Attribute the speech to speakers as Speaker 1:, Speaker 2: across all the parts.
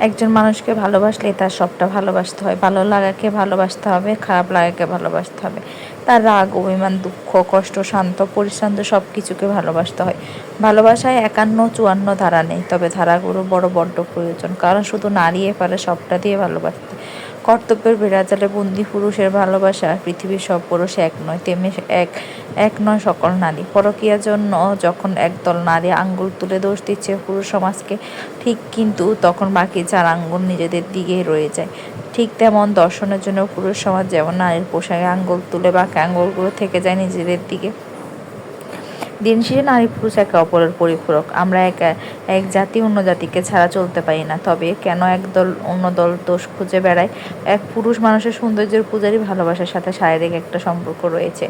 Speaker 1: একজন মানুষকে ভালোবাসলে তার সবটা ভালোবাসতে হয়। ভালো লাগাকে ভালোবাসতে হবে, খারাপ লাগাকে ভালোবাসতে হবে। তার রাগ, অভিমান, দুঃখ, কষ্ট, শান্ত, পরিশ্রান্ত সব কিছুকে ভালোবাসতে হয়। ভালোবাসায় একান্ন, চুয়ান্ন ধারা নেই, তবে ধারাগুলো বড়, বড্ড প্রয়োজন। কারণ শুধু নারীয়ে পারে সবটা দিয়ে ভালোবাসতে। কর্তব্যের বিরাজালে বন্দি পুরুষের ভালোবাসা পৃথিবীর সব পুরুষ এক নয়, তেমনি এক এক নয় সকল নারী। পরকীয়ার জন্য যখন একদল নারী আঙ্গুল তুলে দোষ দিচ্ছে, পুরুষ সমাজকে ঠিক কিন্তু তখন বাকি চার আঙ্গুল নিজেদের দিকেই রয়ে যায়। ঠিক তেমন দর্শনের জন্য পুরুষ সমাজ যেমন নারীর পোশাকে আঙ্গুল তুলে বাকি আঙ্গুলগুলো থেকে যায় নিজেদের দিকে। দিন শেষে নারী পুরুষ একে অপরের পরিপূরক। আমরা এক এক জাতি অন্য জাতিকে ছাড়া চলতে পারি না। তবে কেন এক দল অন্য দল দোষ খুঁজে বেড়ায়? এক পুরুষ মানুষের সৌন্দর্যের পূজারই ভালোবাসার সাথে শারীরিক একটা সম্পর্ক রয়েছে।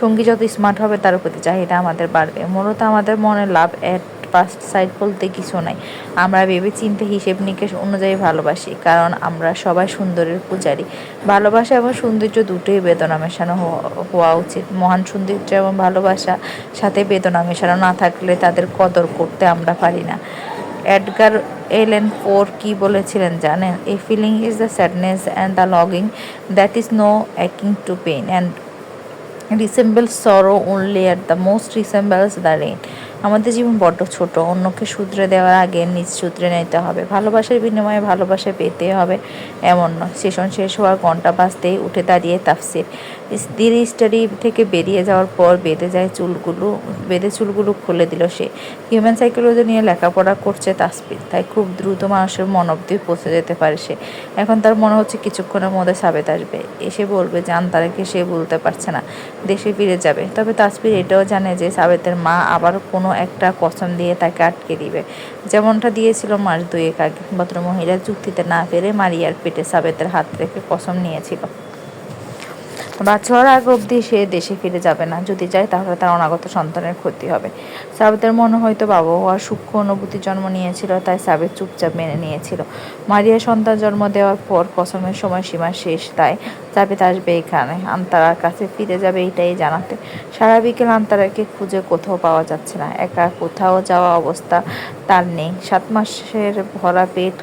Speaker 1: সঙ্গী যত স্মার্ট হবে তার প্রতি চাহিদা আমাদের বাড়বে। মূলত আমাদের মনে লাভ এক পাস্ট সাইড বলতে কিছু নাই। আমরা ভেবে চিন্তে হিসেব নিকেশ অনুযায়ী ভালোবাসি, কারণ আমরা সবাই সুন্দরের পূজারী। ভালোবাসা এবং সৌন্দর্য দুটোই বেদনা মেশানো হওয়া উচিত। মহান সৌন্দর্য এবং ভালোবাসা সাথে বেদনা মেশানো না থাকলে তাদের কদর করতে আমরা পারি না। এডগার এলেন ফোর কি বলেছিলেন জানেন? A feeling is the sadness and the logging that is no akin to pain and resembles sorrow only at the most resembles the rain. আমাদের জীবন বড্ড ছোট। অন্যকে সূত্রে দেওয়ার আগে নিজ সূত্রে নিতে হবে। ভালোবাসার বিনিময়ে ভালোবাসা পেতে হবে, এমন নয়। সেশন শেষ হওয়ার ঘণ্টা বাঁচতেই উঠে দাঁড়িয়ে তাফসির। স্ত্রীর স্টাডি থেকে বেরিয়ে যাওয়ার পর বেঁধে যায় চুলগুলো, বেঁধে চুলগুলো খুলে দিল সে। হিউম্যান সাইকোলজি নিয়ে লেখাপড়া করছে তাসপির তাই খুব দ্রুত মানুষের মন অব্দি পৌঁছে যেতে পারে সে। এখন তার মনে হচ্ছে কিছুক্ষণের মধ্যে সাবেত আসবে। এসে বলবে যে আন্তারাকে সে বলতে পারছে না, দেশে ফিরে যাবে। তবে তাসপির এটাও জানে যে সাবেতের মা আবার কোনো একটা কসম দিয়ে তাকে আটকে দিবে। যেমনটা দিয়েছিল মাস দুয়েক আগে, ভদ্রমহিলা যুক্তিতে না পেরে মারিয়ার পেটে সাবেতের হাত রেখে কসম নিয়েছিল। বাচ্চা হওয়ার আগ অবধি সে দেশে ফিরে যাবে না। যদি যায়, তাহলে তার অনাগত সন্তানের ক্ষতি হবে। সাবেতের মনে হয়তো বাবা হওয়ার সূক্ষ্ম অনুভূতি জন্ম নিয়েছিল, তাই সাবেত চুপচাপ মেনে নিয়েছিল। মারিয়া সন্তান জন্ম দেওয়ার পর কসমের সময় সীমা শেষ, তাই সাবেত আসবে এখানে। আন্তারার কাছে ফিরে যাবে এইটাই জানাতে। সারা বিকেল আন্তারাকে খুঁজে কোথাও পাওয়া যাচ্ছে না। একা কোথাও যাওয়া অবস্থা তার নেই। সাত মাসের ভরা পেট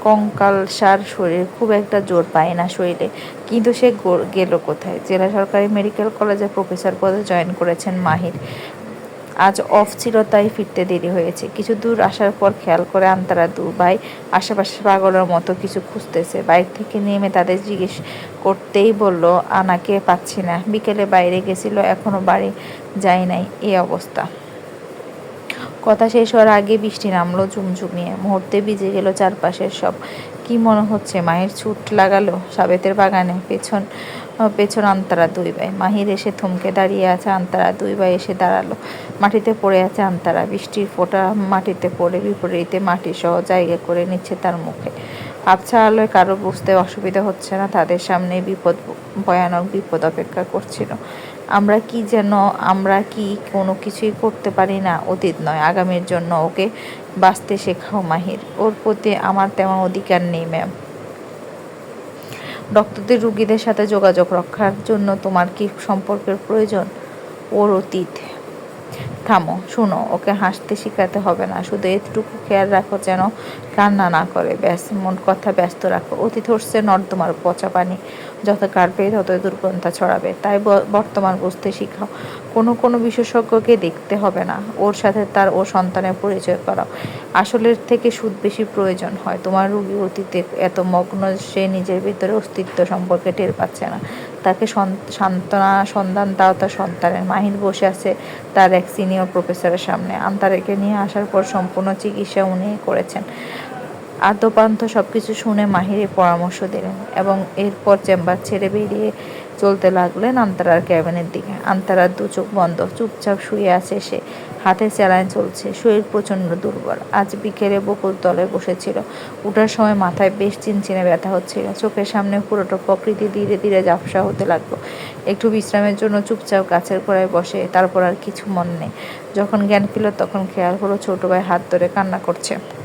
Speaker 1: কঙ্কালসার শরীর খুব একটা জোর পায় না শরীরে। কিন্তু সে গেল কোথায়? জেলা সরকারি মেডিকেল কলেজে প্রফেসর পদে জয়েন করেছেন মাহির। আজ অফ ছিল, তাই ফিরতে দেরি হয়েছে। কিছু দূর আসার পর খেয়াল করে আন্তারা দু ভাই আশেপাশে পাগলের মতো কিছু খুঁজতেছে। বাইক থেকে নেমে তাদের জিজ্ঞেস করতেই বলল, আনাকে পাচ্ছি না। বিকেলে বাইরে গেছিল, এখনও বাড়ি যায় নাই। এই অবস্থা। কথা শেষ হওয়ার আগে বৃষ্টি নামলো ঝুমঝুমিয়ে মুহূর্তে ভিজে গেল চারপাশের সব। কি মনে হচ্ছে, মায়ের ছুট লাগালো সাবেতের বাগানে? পেছন পেছন আন্তারা দুই ভাই। মাহির এসে থমকে দাঁড়িয়ে আছে, আন্তারা দুই ভাই এসে দাঁড়াল। মাটিতে পড়ে আছে আন্তারা। বৃষ্টির ফোঁটা মাটিতে পড়ে বিপরীতে মাটি সহ জায়গা করে নিচ্ছে তার মুখে। আবছা আলোয় কারও বুঝতে অসুবিধা হচ্ছে না, তাদের সামনে বিপদ, ভয়ানক বিপদ অপেক্ষা করছিল। আমরা কি যেন, আমরা কি কোনো কিছুই করতে পারি না, অতীত নয়, আগামীর জন্য ওকে বাঁচতে শেখাও মাহির। ওর প্রতি আমার তেমন অধিকার নেই ম্যাম ডক্টরদের রুগীদের সাথে যোগাযোগ রক্ষার জন্য তোমার কি সম্পর্কের প্রয়োজন? ওর অতীত। থামো, শোনো, ওকে হাসতে শেখাতে হবে না, শুধু এতটুকু খেয়াল রাখো যেন কান্না না করে, ব্যাস, মন, কথা ব্যস্ত রাখো। অতীত হচ্ছে নর্দমার পচা পানি। যত কাটবে, তত দুর্গন্ধা ছড়াবে। তাই বর্তমান বুঝতে শিখাও। কোনো কোনো বিশেষজ্ঞকে দেখতে হবে না। ওর সাথে তার ও সন্তানের পরিচয় করাও। আসলের থেকে সুদ বেশি প্রয়োজন হয়। তোমার রুগী অতীতে এত মগ্ন, সে নিজের ভিতরে অস্তিত্ব সম্পর্কে টের পাচ্ছে না। তাকে সান্ত্বনা, সন্ধান তাও তার সন্তানের। মাহির বসে আছে তার এক সিনিয়র প্রফেসরের সামনে। আন্তারেকে নিয়ে আসার পর সম্পূর্ণ চিকিৎসা উনি করেছেন। আদ্যপান্ত সব কিছু শুনে মাহিরে পরামর্শ দিলেন এবং এরপর চেম্বার ছেড়ে বেরিয়ে চলতে লাগলেন আন্তারার ক্যাবিনের দিকে। আন্তারার দু চোখ বন্ধ, চুপচাপ শুয়ে আছে সে। হাতে স্যালাইন চলছে, শরীর প্রচণ্ড দুর্বল। আজ বিকেলে বকুল তলে বসেছিল। উঠার সময় মাথায় বেশ চিনচিনে ব্যথা হচ্ছিল। চোখের সামনে পুরোটা প্রকৃতি ধীরে ধীরে ঝাপসা হতে লাগল। একটু বিশ্রামের জন্য চুপচাপ গাছের গোড়ায় বসে, তারপর আর কিছু মন নেই। যখন জ্ঞান ফিরল তখন খেয়াল হলো ছোট ভাই হাত ধরে কান্না করছে।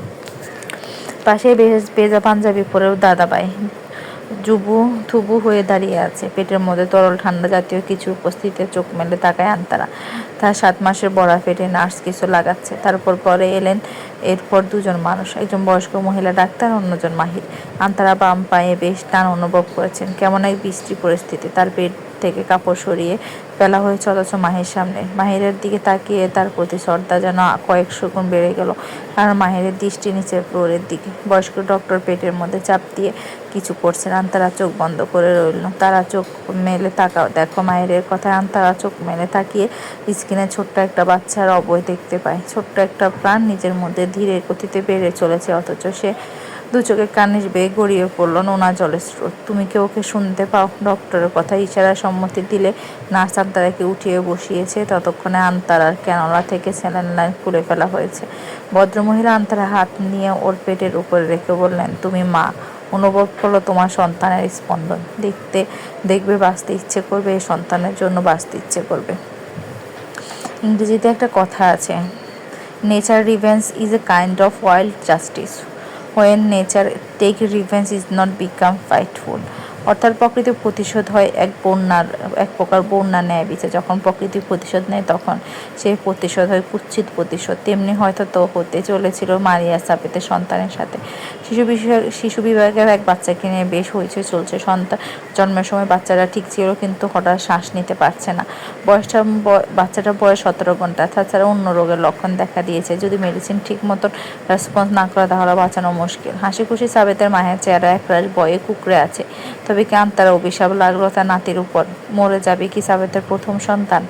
Speaker 1: পাশে বেজা পাঞ্জাবি পরেও দাদাভাই জুবু থুবু হয়ে দাঁড়িয়ে আছে। পেটের মধ্যে তরল ঠান্ডা জাতীয় কিছু উপস্থিতিতে চোখ মেলে তাকায় আন্তারা। তার সাত মাসের বড়া পেটে নার্স কিছু লাগাচ্ছে। তারপর পরে এলেন এরপর দুজন মানুষ, একজন বয়স্ক মহিলা ডাক্তার, অন্যজন মাহির। আন্তারা বাম পায়ে বেশ টান অনুভব করেছেন। কেমন এক বৃষ্টি পরিস্থিতি। তার পেট থেকে কাপড় সরিয়ে ফেলা হয়েছে, অথচ মাহির সামনে। মাহিরের দিকে তাকিয়ে তার প্রতি শ্রদ্ধা যেন কয়েকশো গুণ বেড়ে গেল, কারণ মাহিরের দৃষ্টি নিচের ফ্লোরের দিকে। বয়স্ক ডক্টর পেটের মধ্যে চাপ দিয়ে কিছু করছেন আন্তারা চোখ বন্ধ করে রইল। তারা চোখ মেলে তাকাও দেখো মাহিরের কথায় আন্তারা চোখ মেলে তাকিয়ে স্ক্রিনে ছোট্ট একটা বাচ্চার অবয় দেখতে পায়। ছোট্ট একটা প্রাণ নিজের মধ্যে ধীরে গতিতে বেড়ে চলেছে, অথচ সে দু চোখে কানিস বেয়ে গড়িয়ে পড়ল নোনা জলের স্রোত। তুমি কি ওকে শুনতে পাও? ডক্টরের কথা ইশারা সম্মতি দিলে নার্স আন্তারাকে উঠিয়ে বসিয়েছে। ততক্ষণে আন্তারার ক্যানোলা থেকে স্যালাইন লাইন খুলে ফেলা হয়েছে। ভদ্রমহিলা আন্তারা হাত নিয়ে ওর পেটের উপরে রেখে বললেন, তুমি মা, অনুভব করল তোমার সন্তানের স্পন্দন। দেখতে, দেখবে বাঁচতে ইচ্ছে করবে এই সন্তানের জন্য বাঁচতে ইচ্ছে করবে। ইংরেজিতে একটা কথা আছে nature revenge is a kind of wild justice when nature take revenge is not become frightful অর্থাৎ প্রকৃতি প্রতিশোধ হয় এক বন্যার, এক প্রকার বন্যা নেয় বিচার। যখন প্রকৃতি প্রতিশোধ নেয়, তখন সেই প্রতিশোধ হয়, কুচ্ছিত প্রতিশোধ। তেমনি হয়তো তো হতে চলেছিল মারিয়া সাপেতে সন্তানের সাথে। শিশু বিষয় শিশু বিভাগের এক বাচ্চাকে নিয়ে বেশ হয়েছে চলছে। সন্তান, জন্মের সময় বাচ্চারা ঠিক ছিল, কিন্তু হঠাৎ শ্বাস নিতে পারছে না। বয়সটা বাচ্চাটার বয়স সতেরো ঘণ্টা। তাছাড়া অন্য রোগের লক্ষণ দেখা দিয়েছে। যদি মেডিসিন ঠিক মতন রেসপন্স না করে, তাহলে বাঁচানো মুশকিল। হাসি খুশি সাবেতের মায়ের চেহারা এক একরাশ বয়ে কুকড়ে আছে। তবে আন্তরা অভিশাপ লাগল তার নাতির উপর? মরে যাবে কি সাবেতের প্রথম সন্তান?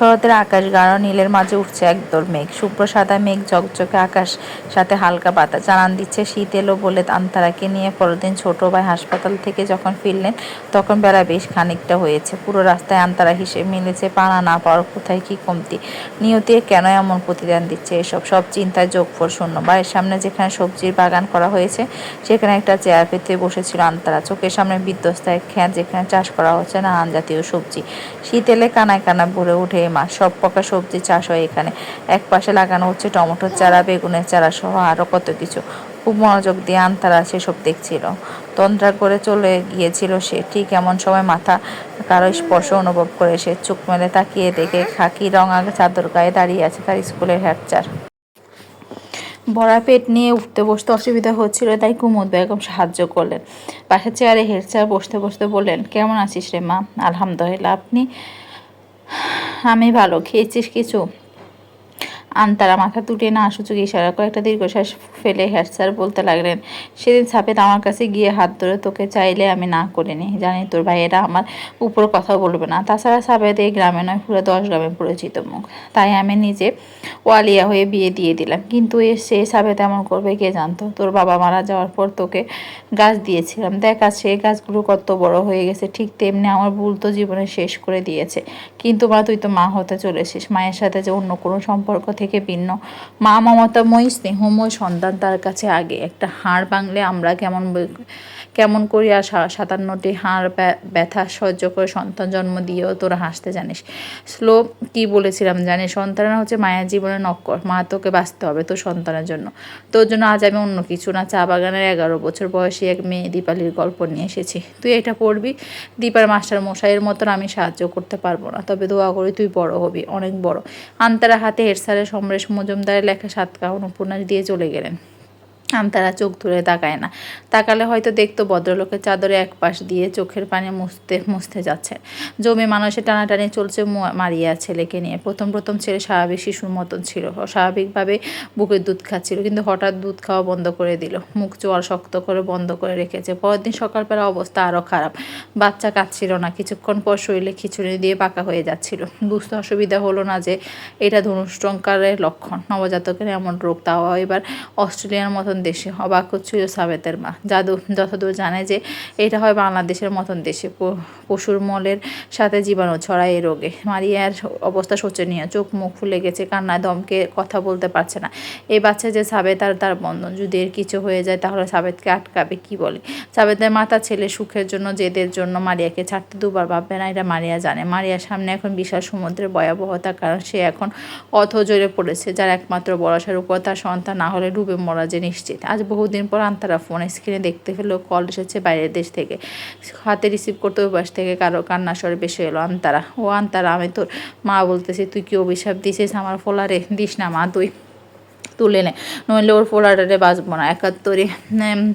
Speaker 1: শরতের আকাশ গাঢ় নীলের মাঝে উঠছে একদল মেঘ। শুভ্র সাদা মেঘ, ঝকঝকে আকাশ, সাথে হালকা বাতাস। জানান দিচ্ছে, শীত এলো বলে আন্তারাকে নিয়ে পরদিন ছোট ভাই হাসপাতাল থেকে যখন ফিরলেন, তখন বেলা বেশ খানিকটা হয়েছে। পুরো রাস্তায় আন্তারা হিসেবে মিলেছে, পানা না পাওয়ার কোথায় কি কমতি। নিয়তি কেন এমন প্রতিদান দিচ্ছে এসব? সব চিন্তায় যোগফল শূন্য। বাড়ির সামনে যেখানে সবজির বাগান করা হয়েছে, সেখানে একটা চেয়ার পেতে বসেছিল আন্তারা। চোখের সামনে বিধ্বস্ত এক খ্যাত, যেখানে চাষ করা হচ্ছে নানান জাতীয় সবজি। শীত এলে কানায় কানায় ভরে উঠে মাছ সব প্রকার সবজি চাষ হয় এখানে। এক পাশে লাগানো হচ্ছে টমেটোর চারা, বেগুনের চারা সহ আরও কত কিছু। খুব মনোযোগ দিয়ে আনতারা সেসব দেখছিল। তন্দ্রা করে চলে গিয়েছিল সে। ঠিক এমন সময় মাথা কারও স্পর্শ অনুভব করে সে। চোখ মেলে তাকিয়ে দেখে খাকি রঙা চাদর গায়ে দাঁড়িয়ে আছে তার স্কুলের হেডচার ভরা পেট নিয়ে উঠতে বসতে অসুবিধা হচ্ছিল, তাই কুমুদ বেগম সাহায্য করলেন। পাশের চেয়ারে হেডচার বসতে বসতে বললেন, কেমন আছিস রে মা? আলহামদুলিল্লাহ, আপনি আমি ভালো খেয়েছিস কিছু? আন্তারা মাথা তুলে না সুযোগ ইশারা করে একটা দীর্ঘশ্বাস ফেলে হেড স্যার বলতে লাগলেন, সেদিন সাপেদ আমার কাছে গিয়ে হাত ধরে তোকে চাইলে আমি না করে করিনি। জানি তোর ভাইয়েরা আমার উপর কথা বলবে না। তাছাড়া সাপেদ এই গ্রামে নয়, পুরো দশ গ্রামে পরিচিত মুখ। তাই আমি নিজে ওয়ালিয়া হয়ে বিয়ে দিয়ে দিলাম। কিন্তু এ সে সাপেদ এমন করবে কে জানতো? তোর বাবা মারা যাওয়ার পর তোকে গাছ দিয়েছিলাম। দেখ আজ সেই গাছগুলো কত বড় হয়ে গেছে। ঠিক তেমনি আমার ভুল তো জীবনে শেষ করে দিয়েছে। কিন্তু মা, তুই তো মা হতে চলেছিস। মায়ের সাথে যে অন্য কোনো সম্পর্ক থেকে ভিন্ন। মা মমতাময়ী স্নেহময় সন্তান তার কাছে আগে। একটা হাড় বাংলে আমরা কেমন কেমন করিয়া সাতান্নটি হাড় ব্যথা সহ্য করে সন্তান জন্ম দিয়েও তোরা হাসতে জানিস। স্লো কি বলেছিলাম জানিস? সন্তানরা হচ্ছে মায়ের জীবনে নক্কর। মা তোকে বাঁচতে হবে তোর সন্তানের জন্য। তোর জন্য আজ আমি অন্য কিছু না। চা বাগানের এগারো বছর বয়সী এক মেয়ে দীপালির গল্প নিয়ে এসেছি। তুই এটা পড়বি? দীপার মাস্টার মশাইয়ের মতন আমি সাহায্য করতে পারব না। তবে দোয়া করি তুই বড় হবি, অনেক বড়। আন্তারা হাতে হেরসারের সমরেশ মজুমদারের লেখা সাতকাহন উপন্যাস দিয়ে চলে গেলেন। তারা চোখ ধরে তাকায় না। তাকালে হয়তো দেখতো ভদ্রলোকের চাদরে এক পাশ দিয়ে চোখের পানি মুছতে মুছতে যাচ্ছে। জমি মানুষের টানাটানি চলছে মারিয়া ছেলেকে নিয়ে। প্রথম প্রথম ছেলে স্বাভাবিক শিশুর মতন ছিল। স্বাভাবিকভাবে বুকের দুধ খাচ্ছিল, কিন্তু হঠাৎ দুধ খাওয়া বন্ধ করে দিল। মুখ চোয়াল শক্ত করে বন্ধ করে রেখেছে। পরের দিন সকালবেলা অবস্থা আরও খারাপ। বাচ্চা কাঁদছিল না। কিছুক্ষণ পর শরীরে খিচুড়ি দিয়ে পাকা হয়ে যাচ্ছিল। বুঝতে অসুবিধা হলো না যে এটা ধনুষ্টঙ্কারের লক্ষণ। নবজাতকের এমন রোগ, তাও এবার অস্ট্রেলিয়ার মতন দেশে। অবাক হচ্ছিল সাবেতের মা। জাদু যতদূর জানে যে এটা হয় বাংলাদেশের মতন দেশে। পশুর মলের সাথে জীবাণু ছড়ায় এই রোগে। মারিয়ার অবস্থা শোচনীয়। চোখ মুখ ফুলে গেছে, কান্নায় দমকে কথা বলতে পারছে না। এই বাচ্চা যে সাবেত আর তার বন্ধন। যদি এর কিছু হয়ে যায়, তাহলে সাবেতকে আটকাবে, কি বলে? সাবেতের মাতা ছেলে সুখের জন্য, জেদের জন্য মারিয়াকে ছাড়তে দুবার ভাববে না, এটা মারিয়া জানে। মারিয়ার সামনে এখন বিশাল সমুদ্রের ভয়াবহতা কারণ, সে এখন অথ জোরে পড়েছে, যার একমাত্র বরসার উপর তার সন্তান না হলে ডুবে মরা যে নিশ্চিত নিশ্চিত আজ বহুদিন পর আন্তারা ফোন স্ক্রিনে দেখতে পেল কল এসেছে বাইরের দেশ থেকে। হাতে রিসিভ করতে ওই পাশ থেকে কারও কান্না স্বরে বেশি এলো আন্তারা। ও আন্তারা, আমি তোর মা বলতেছি, তুই কি অভিশাপ দিছিস আমার ফোলারে? দিস না মা, তুই। তুলে নেয় নইলে ওর ফোলারে বাঁচবো না। একাত্তরে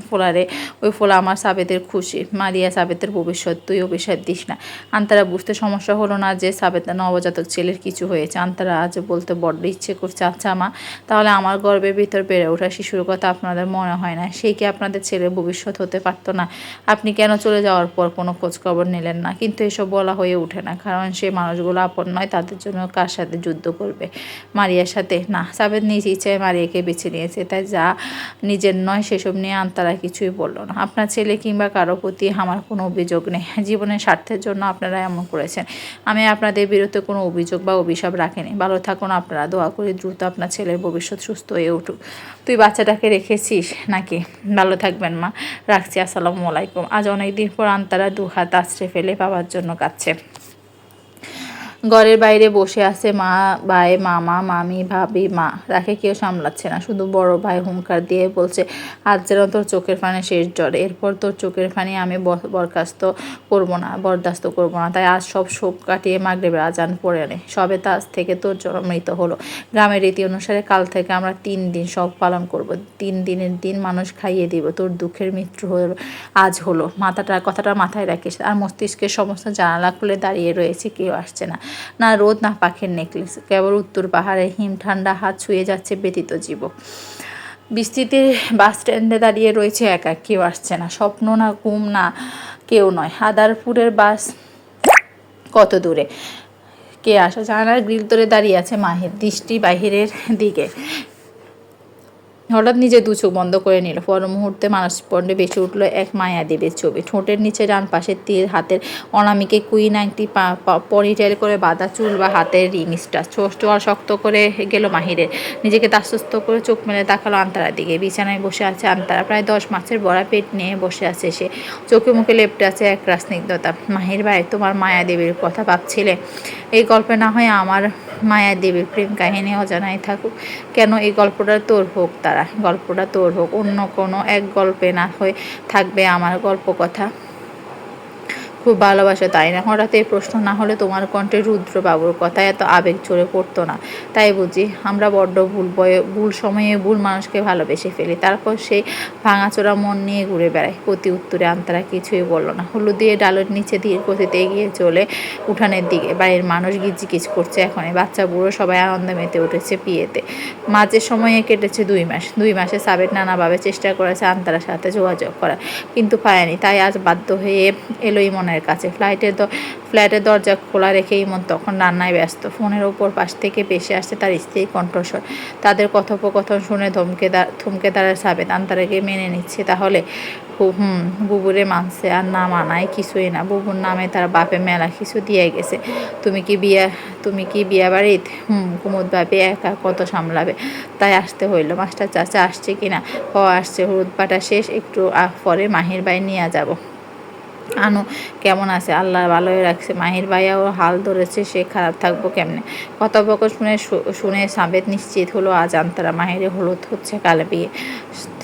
Speaker 1: ফোলারে, ওই ফোলা আমার সাবেতের খুশি। মারিয়া সাবেতের ভবিষ্যৎ, তুই অভিশাপ দিস না। আন্তারা, বুঝতে সমস্যা হলো না যে সাবেত নবজাতক ছেলের কিছু হয়েছে। আন্তারা আজ বলতে বড্ড ইচ্ছে করছে আচ্ছা মা, তাহলে আমার গর্বের ভিতর বেড়ে ওঠা শিশুর কথা আপনাদের মনে হয় না? সেই কি আপনাদের ছেলের ভবিষ্যৎ হতে পারতো না? আপনি কেন চলে যাওয়ার পর কোনো খোঁজখবর নিলেন না? কিন্তু এসব বলা হয়ে ওঠে না, কারণ সে মানুষগুলো আপন নয়, তাদের জন্য কার সাথে যুদ্ধ করবে? মারিয়ার সাথে? না, সাবেদ নিজ ইচ্ছায় মারিয়াকে বেছে নিয়েছে, তাই যা নিজের নয় সেসব নিয়ে আন্তারা কিছুই বলল না। আপনার ছেলে কিংবা কারও প্রতি আমার কোনো অভিযোগ নেই। জীবনের স্বার্থের জন্য আপনারা এমন করেছেন। আমি আপনাদের বিরুদ্ধে কোনো অভিযোগ বা অভিশাপ রাখিনি। ভালো থাকুন আপনারা। দোয়া করি দ্রুত আপনার ছেলের ভবিষ্যৎ সুস্থ হয়ে উঠুক। তুই বাচ্চাটাকে রেখেছিস নাকি? ভালো থাকবেন, মা। রাখছি। আসসালামু আলাইকুম। আজ অনেকদিন পর আন্তারা দু হাত আশ্রে ফেলে পাওয়ার জন্য কাচ্ছে ঘরের বাইরে বসে আছে মা, ভাই, মামা, মামি, ভাবি, মা। রাখে কেউ সামলাচ্ছে না। শুধু বড় ভাই হুঙ্কার দিয়ে বলছে, আজ যেন তোর চোখের ফানে শেষ জ্বর। এরপর তোর চোখের ফানি আমি বরখাস্ত করব না, বরদাস্ত করব না। তাই আজ সব শোক কাটিয়ে মাগরেবের আজান পড়ে নে সবে তাজ থেকে তোর জন্য মৃত হলো। গ্রামের রীতি অনুসারে কাল থেকে আমরা তিন দিন সব পালন করব। তিন দিনের দিন মানুষ খাইয়ে দিব। তোর দুঃখের মৃত্যু হলো আজ হলো। মাথাটা কথাটা মাথায় রাখিস। আর মস্তিষ্কের সমস্ত জানালা খুলে দাঁড়িয়ে রয়েছে, কেউ আসছে না। না রোদ না পাখের নেকলেস, কেবল উত্তর পাহাড়ে হিম ঠান্ডা হাত ছুঁয়ে যাচ্ছে ব্যতীত জীব বৃষ্টিতে বাস স্ট্যান্ডে দাঁড়িয়ে রয়েছে একা, কেউ আসছে না। স্বপ্ন না, ঘুম না, কেউ নয়। হাদারপুরের বাস কত দূরে? কে আসা? জানার গ্রিল ধরে দাঁড়িয়ে আছে মাহির। দৃষ্টি বাহিরের দিকে। হঠাৎ নিজে দু চোখ বন্ধ করে নিল। পর মুহূর্তে মানুষ পণ্ডে বেঁচে উঠল এক মায়া দেবীর ছবি। ঠোঁটের নিচে ডান পাশের তীর, হাতের অনামিকে কুইন আংটি পরিটেল করে বাঁধা চুল বা হাতের রিং ছোট আর শক্ত করে গেল মাহিরের। নিজেকে তাস্বস্ত করে চোখ মেলে তাকালো আন্তারার দিকে। বিছানায় বসে আছে আন্তারা। প্রায় দশ মাসের বড়া পেট নিয়ে বসে আছে সে। চোখে মুখে লেপটে আছে এক রাসনিগ্ধতা মাহির ভাই, তোমার মায়া দেবীর কথা ভাবছিলে? এই গল্পে না হয় আমার মায়া দেবীর প্রেম কাহিনী অজানাই থাকুক। কেন এই গল্পটা তোর হোক তারা? গল্পটা তোর হোক অন্য কোনো এক গল্পে না হয়ে থাকবে আমার গল্প কথা। খুব ভালোবাসে, তাই না? হঠাৎ এই প্রশ্ন না হলে তোমার কণ্ঠে রুদ্রবাবুর কথা এত আবেগ চড়ে পড়তো না। তাই বুঝি আমরা বড্ড ভুল বয়ে, ভুল সময়ে ভুল মানুষকে ভালোবেসে ফেলি। তারপর সেই ভাঙাচোরা মন নিয়ে ঘুরে বেড়ায়। প্রতি উত্তরে আন্তরা কিছুই বলল না। হলুদ দিয়ে ডালের নিচে ধীর গতিতে এগিয়ে চলে উঠানের দিকে। বাড়ির মানুষ গিজ করছে এখন বাচ্চা, বুড়ো সবাই আনন্দ মেতে উঠেছে বিয়েতে মাঝের সময়ে কেটেছে দুই মাস। দুই মাসে সাবের নানাভাবে চেষ্টা করেছে আন্তারার সাথে যোগাযোগ করা কিন্তু পায়নি। তাই আজ বাধ্য হয়ে এলোই মনে ইমনের কাছে। ফ্লাইটের ফ্ল্যাটের দরজা খোলা রেখে ইমন তখন রান্নায় ব্যস্ত। ফোনের ওপর পাশ থেকে পেশে আসছে তার স্ত্রীর কণ্ঠস্বর। তাদের কথোপকথন শুনে ধমকে থমকে দাঁড়ায় সাবেদ আন্তারাকে মেনে নিচ্ছে। তাহলে হুম, বুবুরে মানছে আর না মানায় কিছুই না। বুবুর নামে তার বাপে মেলা কিছু দিয়ে গেছে। তুমি কি বিয়া, তুমি কি বিয়া বাড়িত? হুম, কুমুদ ভাবে একা কত সামলাবে? তাই আসতে হইল। মাস্টার চাচা আসছে কিনা? হ, আসছে। হলুদ পাটা শেষ। একটু পরে মাহির বাই নিয়ে যাব। আনু, কেমন আছে? আল্লাহ ভালোই রাখছে। মাহির ভাইয়াও হাল ধরেছে, সে খারাপ থাকব কেমনে? কথোপকথন শুনে শুনে সাবেদ নিশ্চিত হলো, আজ আন্তরা মাহিরে হলুদ হচ্ছে কালে বিয়ে।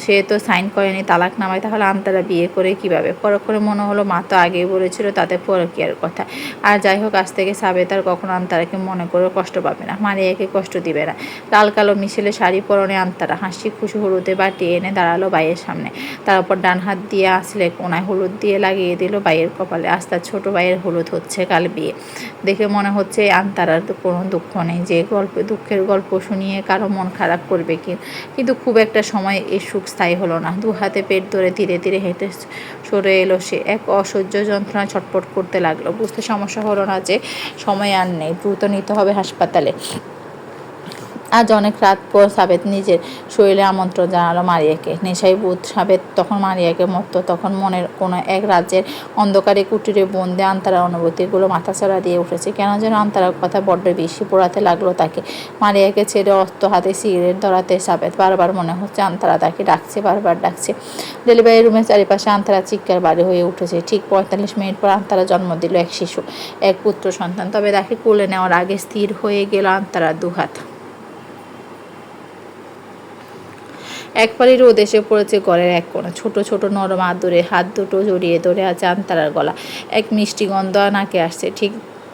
Speaker 1: সে তো সাইন করেনি, তালাক নামায় তাহলে আন্তারা বিয়ে করে কীভাবে? পরক্ষণে মনে হলো, মা তো আগেই বলেছিল তাতে পরকিয়ার কথা। আর যাই হোক, আজ থেকে সাবেদ আর কখনো আন্তারাকে মনে করে কষ্ট পাবে না। মারিয়াকে কষ্ট দিবে না। লাল কালো মিশেলে শাড়ি পরনে আন্তারা, হাসি খুশি হলুদে বাটি এনে দাঁড়াল বাইয়ের সামনে। তারপর ডান হাত দিয়ে আসলে কোনায় হলুদ দিয়ে লাগিয়ে দিল বাইয়ের কপালে। আস্তা ছোট ভাইয়ের হলুদ হচ্ছে কাল বিয়ে। দেখে মনে হচ্ছে আন্তারার তো কোনো দুঃখ নেই, যে গল্প, দুঃখের গল্প শুনিয়ে কারও মন খারাপ করবে কি? কিন্তু খুব একটা সময় এই সুখ স্থায়ী হলো না। দু হাতে পেট ধরে ধীরে ধীরে হেঁটে সরে এলো সে। এক অসহ্য যন্ত্রণা ছটপট করতে লাগল। বুঝতে সমস্যা হলো না যে সময় আর নেই। দ্রুত নিতে হবে হাসপাতালে। আজ অনেক রাত পর সাবেত নিজের শরীরে আমন্ত্রণ জানালো মারিয়াকে। নেশাই বুধ সাবেত তখন মারিয়াকে মতো তখন মনের কোনো এক রাজ্যের অন্ধকারে কুটিরে বন্দে আন্তারার অনুভূতিগুলো মাথাছাড়া দিয়ে উঠেছে। কেন যেন আন্তারার কথা বড্ড বেশি পোড়াতে লাগল তাকে। মারিয়াকে ছেড়ে অস্ত হাতে সিগারেট ধরাতে সাবেত বারবার মনে হচ্ছে আন্তারা তাকে ডাকছে, বারবার ডাকছে। ডেলিভারি রুমের চারিপাশে আন্তারা চিৎকার বাড়ি হয়ে উঠেছে। ঠিক পঁয়তাল্লিশ মিনিট পর আন্তারা জন্ম দিল এক শিশু, এক পুত্র সন্তান। তবে তাকে কোলে নেওয়ার আগে স্থির হয়ে গেল আন্তারা দুহাত। এক পালি রোদ এসে পড়েছে ঘরের এক কোণা। ছোট ছোট, নরম আদরে হাত দুটো জড়িয়ে ধরে আছে আন্তারার গলা। এক মিষ্টি গন্ধ নাকে আসছে, ঠিক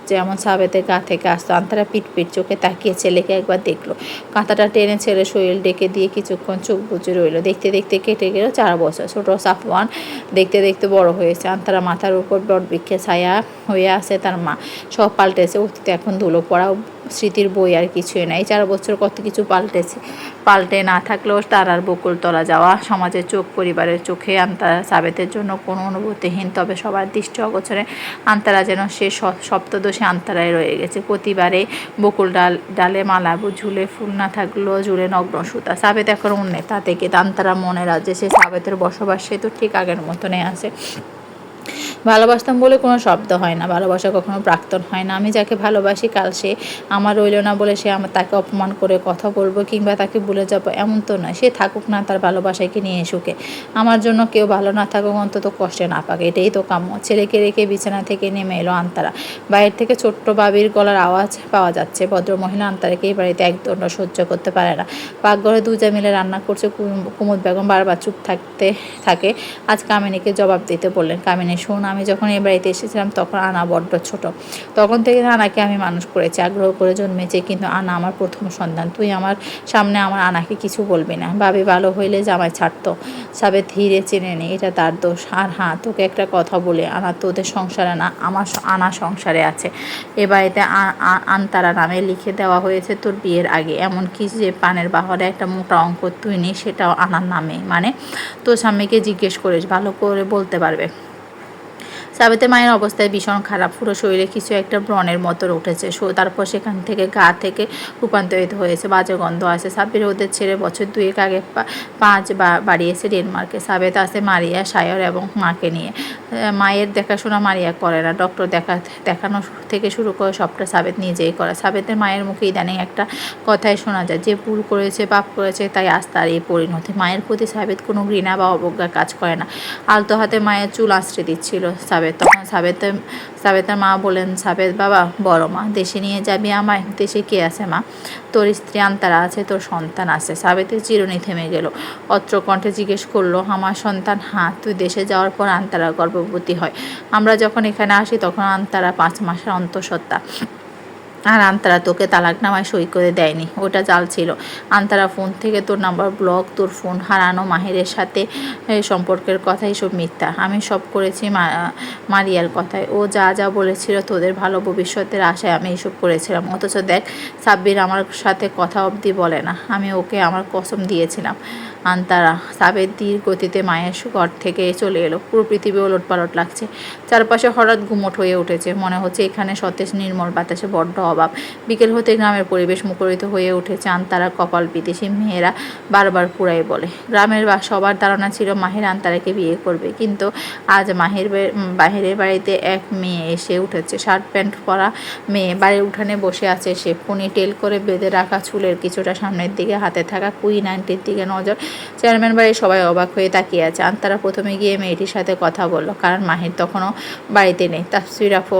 Speaker 1: যেমন সাবেতের গা থেকে আসতো। আন্তারা পিট পিট চোখে তাকিয়ে ছেলেকে একবার দেখল। কাঁথাটা টেনে ছেলে শরীর ডেকে দিয়ে কিছুক্ষণ চোখ বুঝে রইল। দেখতে দেখতে কেটে গেল চার বছর। ছোট সাফওয়ান দেখতে দেখতে বড় হয়েছে। আন্তারা মাথার উপর বট বৃক্ষে ছায়া হয়ে আছে তার মা। সব পাল্টেছে। অতীতে এখন ধুলো পড়া স্মৃতির বই আর কিছুই নাই। চার বছর কত কিছু পাল্টেছে। পাল্টে না থাকলেও তার আর বকুল তলা যাওয়া সমাজের চোখ, পরিবারের চোখে আন্তারা সাবেতের জন্য কোনো অনুভূতিহীন। তবে সবার দৃষ্টি অগোচরে আন্তারা যেন সে স- সপ্তদশী আন্তারায় রয়ে গেছে। প্রতিবারে বকুল ডাল, ডালে মালা, ঝুলে ফুল না থাকলেও ঝুলে নগ্ন সুতা। সাবেত এখন অন্য তা থেকে তান্তারা মনে রাজ্যে, সে সাবেতের বসবাস সে তো ঠিক আগের মতনই আছে। ভালোবাসতাম বলে কোনো শব্দ হয় না, ভালোবাসা কখনো প্রাক্তন হয় না। আমি যাকে ভালোবাসি কাল সে আমার রইল না বলে সে আমার তাকে অপমান করে কথা বলব কিংবা তাকে ভুলে যাব এমন তো নয়। সে থাকুক না তার ভালোবাসাকে নিয়ে সুখে। আমার জন্য কেউ ভালো না থাকুক, অন্তত কষ্টে না পাক। এটাই তো কাম্য। ছেলেকে রেখে বিছানা থেকে নেমে এলো আন্তারা। বাইরে থেকে ছোট্ট বাবির গলার আওয়াজ পাওয়া যাচ্ছে। ভদ্র মহিলা আন্তারাকে এই বাড়িতে একদণ্ড সহ্য করতে পারে না। পাকঘরে দুজা মিলে রান্না করছে। কুম- কুমুদ বেগম বারবার চুপ থাকতে থাকে। আজ কামিনীকে জবাব দিতে বললেন, কামিনী, শোন আমি যখন এই বাড়িতে এসেছিলাম, তখন আনা বড্ড ছোট। তখন থেকে আনাকে আমি মানুষ করেছি, আগ্রহ করে জন্মেছে, কিন্তু আনা আমার প্রথম সন্তান। তুই আমার সামনে আমার আনাকে কিছু বলবি না। ভাবি, ভালো হইলে জামাই ছাড়তো। সাবে ধীরে চেনে নি, এটা তার দোষ। আর হ্যাঁ তোকে একটা কথা বলি, আনা তোদের সংসারে না, আমার আনা সংসারে আছে। এ বাড়িতে আনতারা নামে লিখে দেওয়া হয়েছে তোর বিয়ের আগে। এমনকি যে পানের বাহরে একটা মোটা অঙ্ক তুই নি, সেটাও আনার নামে। মানে তোর স্বামীকে জিজ্ঞেস করিস, ভালো করে বলতে পারবে। সাবেতের মায়ের অবস্থায় ভীষণ খারাপ। পুরো শরীরে কিছু একটা ব্রণের মতো উঠেছে। তারপর সেখান থেকে গা থেকে রূপান্তরিত হয়েছে, বাজে গন্ধ আছে সাবির ওদের ছেড়ে বছর দুয়েক আগে পাঁচ বাড়িয়েছে ডেনমার্কে। সাবেত আছে মারিয়া, সায়র এবং মাকে নিয়ে। মায়ের দেখাশোনা মারিয়া করে না। ডক্টর দেখা, দেখানো থেকে শুরু করে সবটা সাবেত নিজেই করে। সাবেতের মায়ের মুখে ইদানিং একটা কথাই শোনা যায়, যে ভুল করেছে, পাপ করেছে, তাই আজ তার এই পরিণতি। মায়ের প্রতি সাবেত কোনো ঘৃণা বা অবজ্ঞা কাজ করে না। আলতো হাতে মায়ের চুল আঁচড়ে দিচ্ছিল সাবেত। তখন সাবেতের সাবেতের মা বলেন সাবেত বাবা, বড় মা, দেশে নিয়ে যাবি আমায়? দেশে কে আছে মা? তোর স্ত্রী আন্তারা আছে, তোর সন্তান আছে। সাবেতের চিরুনি থেমে গেল। অত্র কণ্ঠে জিজ্ঞেস করল, আমার সন্তান? হ্যাঁ তুই দেশে যাওয়ার পর আন্তারা গর্ভবতী হয়। আমরা যখন এখানে আসি, তখন আন্তারা পাঁচ মাসের অন্তঃসত্ত্বা। আর আন্তারা তোকে তালাকনামায় সই করে দেয়নি, ওটা জাল ছিল। আন্তারা ফোন থেকে তোর নাম্বার ব্লক, তোর ফোন হারানো, মাহিরের সাথে সম্পর্কের কথা এসব মিথ্যা। আমি সব করেছি মারিয়ার কথায়। ও যা যা বলেছিল তোদের ভালো ভবিষ্যতের আশায় আমি এসব করেছিলাম। অথচ দেখ, সাব্বির আমার সাথে কথা অবধি বলে না। আমি ওকে আমার কসম দিয়েছিলাম। আন্তারা সাবের ধীর গতিতে মায়ের ঘর থেকে চলে এলো। পুরো পৃথিবী ওলট পালট লাগছে। চারপাশে হঠাৎ গুমট হয়ে উঠেছে। মনে হচ্ছে এখানে সতেজ নির্মল বাতাসে বড্ড অভাব বিকেল হতে গ্রামের পরিবেশ মুখরিত হয়ে উঠেছে। আন্তারা কপাল বিদেশি মেয়েরা বারবার পুরাই বলে। গ্রামের বা সবার ধারণা ছিল মাহির আন্তারাকে বিয়ে করবে। কিন্তু আজ মাহির বাহিরের বাড়িতে এক মেয়ে এসে উঠেছে। শার্ট প্যান্ট পরা মেয়ে বাড়ির উঠানে বসে আছে সে। পুনি টেল করে বেঁধে রাখা চুলের কিছুটা সামনের দিকে, হাতে থাকা কুইন আন্টির দিকে নজর চেয়ারম্যান বাড়ির সবাই অবাক হয়ে তাকিয়ে আছে। আন্তারা প্রথমে গিয়ে মেয়েটির সাথে কথা বলল, কারণ মাহির তখনও বাড়িতে নেই। তাপসির আফো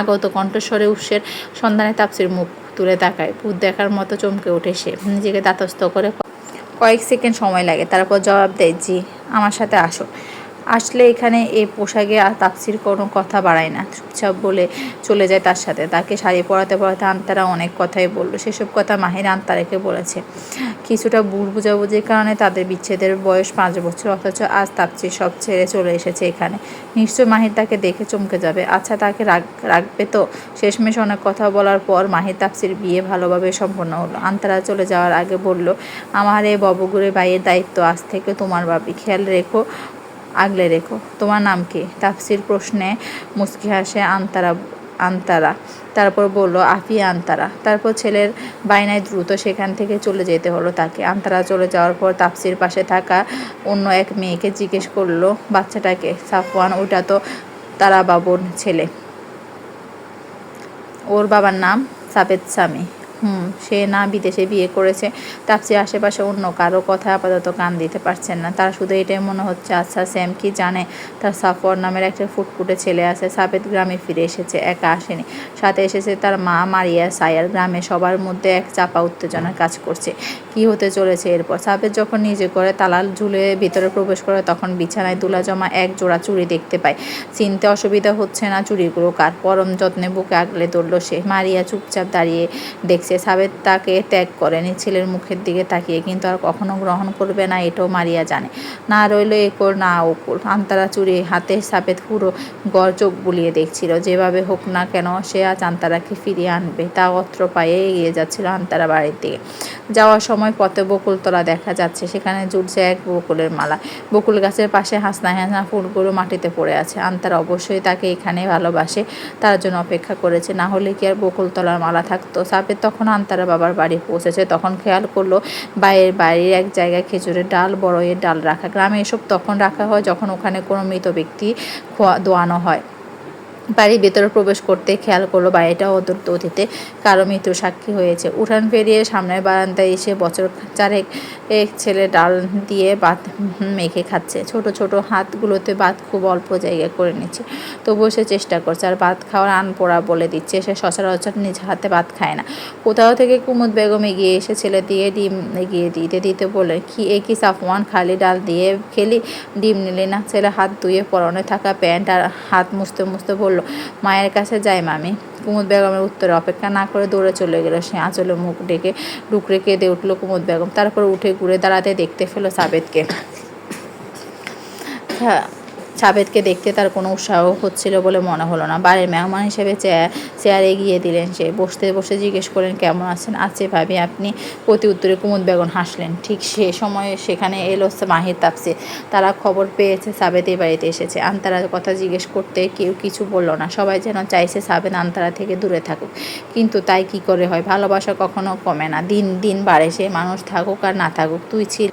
Speaker 1: আগত কণ্ঠস্বরে উৎসের সন্ধানে তাপসির মুখ তুলে তাকায়। ভূত দেখার মতো চমকে ওঠে সে। নিজেকে দাতস্থ করে কয়েক সেকেন্ড সময় লাগে, তারপর জবাব দেয়, জি, আমার সাথে আসো। আসলে এখানে এ পোশাকে আর তাপসির কোনো কথা বাড়ায় না। চুপচাপ বলে চলে যায় তার সাথে। তাকে শাড়ি পরাতে পরাতে আন্তারা অনেক কথাই বলল। সেসব কথা মাহির আন্তারাকে বলেছে। কিছুটা ভুল বুঝাবুঝির কারণে তাদের বিচ্ছেদের বয়স পাঁচ বছর, অথচ আজ তাপসি সব ছেড়ে চলে এসেছে এখানে। নিশ্চয় মাহির তাকে দেখে চমকে যাবে। আচ্ছা তাকে রাখ রাখবে তো? শেষমেশ অনেক কথা বলার পর মাহির তাপসির বিয়ে ভালোভাবে সম্পন্ন হলো। আন্তারা চলে যাওয়ার আগে বলল, আমার এই ববগুড়ে বাইয়ের দায়িত্ব আজ থেকে তোমার বাবি খেয়াল রেখো আগলে রেখো। তোমার নাম কি? তাফসির প্রশ্নে মুচকি হাসে আন্তারা আন্তারা। তারপর বলল আফিয়া আন্তারা। তারপর ছেলের বাইনায় দ্রুত সেখান থেকে চলে যেতে হলো তাকে। আন্তারা চলে যাওয়ার পর তাপসির পাশে থাকা অন্য এক মেয়েকে জিজ্ঞেস করল, বাচ্চাটাকে? সাফওয়ান, ওটা তো তারা বাবুর ছেলে। ওর বাবার নাম? সাবেদ স্বামী হুম, সে না বিদেশে বিয়ে করেছে তাপসি আশেপাশে অন্য কারও কথা আপাতত কান দিতে পারছেন না। তার শুধু এটাই মনে হচ্ছে আচ্ছা স্যাম কি জানে? তার সাফর নামের একটা ফুটফুটে ছেলে আছে সাবেদ গ্রামে ফিরে এসেছে, একা আসেনি। সাথে এসেছে তার মা, মারিয়া সায়ার গ্রামে, সবার মধ্যে এক চাপা উত্তেজনার কাজ করছে। কি হতে চলেছে এরপর? সাবেদ যখন নিজে করে তালাল ঝুলে ভিতরে প্রবেশ করে, তখন বিছানায় তুলা জমা এক জোড়া চুড়ি দেখতে পায়। চিনতে অসুবিধা হচ্ছে না চুড়িগুলো কার। পরম যত্নে বুকে আগলে ধরল সে। মারিয়া চুপচাপ দাঁড়িয়ে দেখছে সাবেদ তাকে ত্যাগ করেনি, ছেলের মুখের দিকে তাকিয়ে, কিন্তু আর কখনো গ্রহণ করবে না, এটাও মারিয়া জানে। না রইল একর না ওকর আন্তারা চুরি হাতে সাবেদ পুরো গড় চোখ বুলিয়ে দেখছিল, যেভাবে হোক না কেন সে আজ আন্তারাকে ফিরিয়ে আনবে। তা অত্র পায়ে এগিয়ে যাচ্ছিল আন্তারা বাড়ির দিকে। যাওয়ার সময় পথে বকুলতলা দেখা যাচ্ছে, সেখানে জুটছে এক বকুলের মালা। বকুল গাছের পাশে হাসনা হাসনা ফুলগুলো মাটিতে পড়ে আছে। আন্তারা অবশ্যই তাকে এখানে ভালোবাসে, তার জন্য অপেক্ষা করেছে। না হলে কি আর বকুলতলার মালা থাকতো? সাপের তখন আন্তারা বাবার বাড়ি পৌঁছেছে। তখন খেয়াল করল বাইরের বাড়ির এক জায়গায় খেজুরের ডাল বড়ইয়ের ডাল রাখা। গ্রামে এসব তখন রাখা হয় যখন ওখানে কোনো মৃত ব্যক্তি খোয়া, দোয়ানো হয়। বাড়ির ভেতরে প্রবেশ করতে খেয়াল করল বাড়িটা অদূর অতীতে। কারও মৃত্যু সাক্ষী হয়েছে। উঠান পেরিয়ে সামনের বারান্দায় এসে বছর চারেক এক ছেলে ডাল দিয়ে ভাত মেখে খাচ্ছে। ছোট ছোট হাতগুলোতে ভাত খুব অল্প জায়গায় করে নিচ্ছে। তবুও সে চেষ্টা করছে আর ভাত খাওয়ার আন পোড়া বলে দিচ্ছে। সে সচরাচর নিজ হাতে ভাত খায় না। কোথাও থেকে কুমুদ বেগম এগিয়ে এসে ছেলে দিয়ে ডিম এগিয়ে দিতে দিতে বলে কি, এ কি সাফওয়ান? খালি ডাল দিয়ে খেলি? ডিম নিলি না? ছেলে হাত ধুয়ে পরনে থাকা প্যান্ট আর হাত মুছতে মুছতে বলল, মায়ের কাছে যাই মামি। কুমুদ বেগমের উত্তরে অপেক্ষা না করে দৌড়ে চলে গেল। সে আঁচলে মুখ ডেকে ডুকরে কেঁদে উঠল কুমুদ বেগম। তারপর উঠে ঘুরে দাঁড়াতে দেখতে ফেলো সাবেদকে। হ্যাঁ সাবেদকে দেখতে তার কোনো উৎসাহ হচ্ছিল বলে মনে হলো না। বাড়ির মেহমান হিসেবে চেয়ার এগিয়ে দিলেন সে। বসতে বসে জিজ্ঞেস করলেন, কেমন আছেন? আছে ভাবি, আপনি? প্রতি উত্তরে কুমুদ বেগম হাসলেন। ঠিক সে সময় সেখানে এলো মাহির তাপসে। তারা খবর পেয়েছে সাবেদ এই বাড়িতে এসেছে। আন্তারার কথা জিজ্ঞেস করতে কেউ কিছু বলল না। সবাই যেন চাইছে সাবেদ আন্তারা থেকে দূরে থাকুক। কিন্তু তাই কি করে হয়? ভালোবাসা কখনো কমে না। দিন দিন বাড়ে। সে মানুষ থাকুক আর না থাকুক। তুই ছিল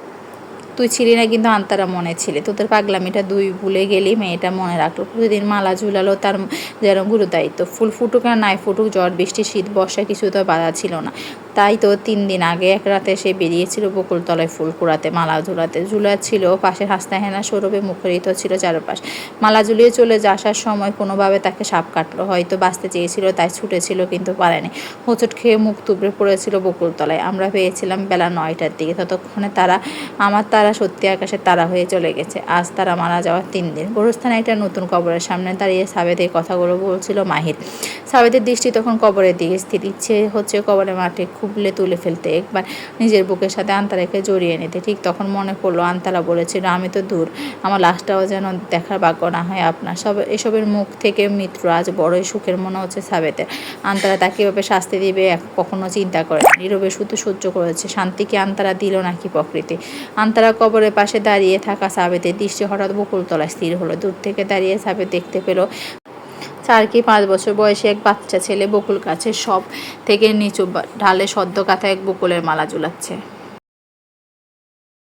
Speaker 1: তুই ছিলি না কিন্তু আন্তারা মনে ছিলে। তোদের পাগলামিটা দুই ভুলে গেলি, মেয়েটা মনে রাখল। প্রতিদিন মালা ঝুলালো, তার যেন গুরু দায়িত্ব। ফুল ফুটুক আর নাই ফুটুক ঝড় বৃষ্টি, শীত, বর্ষা কিছু তো বাধা ছিল না। তাই তো তিন দিন আগে এক রাতে সে বেরিয়েছিল বকুলতলায় ফুল কুড়াতে, মালা ঝুলাতে। ঝুলা ছিল পাশে হাসনাহেনা সৌরভে মুখরিত ছিল চারপাশ। মালা ঝুলিয়ে চলে আসার সময় কোনোভাবে তাকে সাপ কাটলো। হয়তো বাঁচতে চেয়েছিল, তাই ছুটেছিল কিন্তু পারেনি। হোঁচট খেয়ে মুখ তুবড়ে পড়েছিল বকুলতলায়। আমরা পেয়েছিলাম বেলা নয়টার দিকে। ততক্ষণে তারা, আমার তারা সত্যি আকাশে তারা হয়ে চলে গেছে। আজ তারা মারা যাওয়ার তিন দিন। গোরস্থানে একটা নতুন কবরের সামনে দাঁড়িয়ে সাবেদের কথাগুলো বলছিল মাহির। সাবেদের দৃষ্টি তখন কবরের দিকে স্থির। ইচ্ছে হচ্ছে কবরের মাঠে খুবলে তুলে ফেলতে। একবার নিজের বুকের সাথে আন্তারাকে জড়িয়ে নিতে। ঠিক তখন মনে পড়ল, আন্তারা বলেছিল, আমি তো দূর। আমার লাশটাও যেন দেখার ভাগ্য না হয় আপনার। সব এসবের মুখ থেকে মিত্র আজ বড়ই সুখের মনে হচ্ছে সাবেতের আন্তারা তাকে এভাবে শাস্তি দিবে কখনো চিন্তা করে। নীরবে শুধু সহ্য করেছে। শান্তিকে আন্তারা দিল নাকি প্রকৃতি? আন্তারা কবরের পাশে দাঁড়িয়ে থাকা সাবেতের দৃষ্টি হঠাৎ বকুলতলায় স্থির হলো। দূর থেকে দাঁড়িয়ে সাবেত দেখতে পেল চার কি পাঁচ বছর বয়সে এক বাচ্চা ছেলে বকুল গাছের সব থেকে নিচু ঢালে সদ্য কাঁথা এক বকুলের মালা ঝুলাচ্ছে।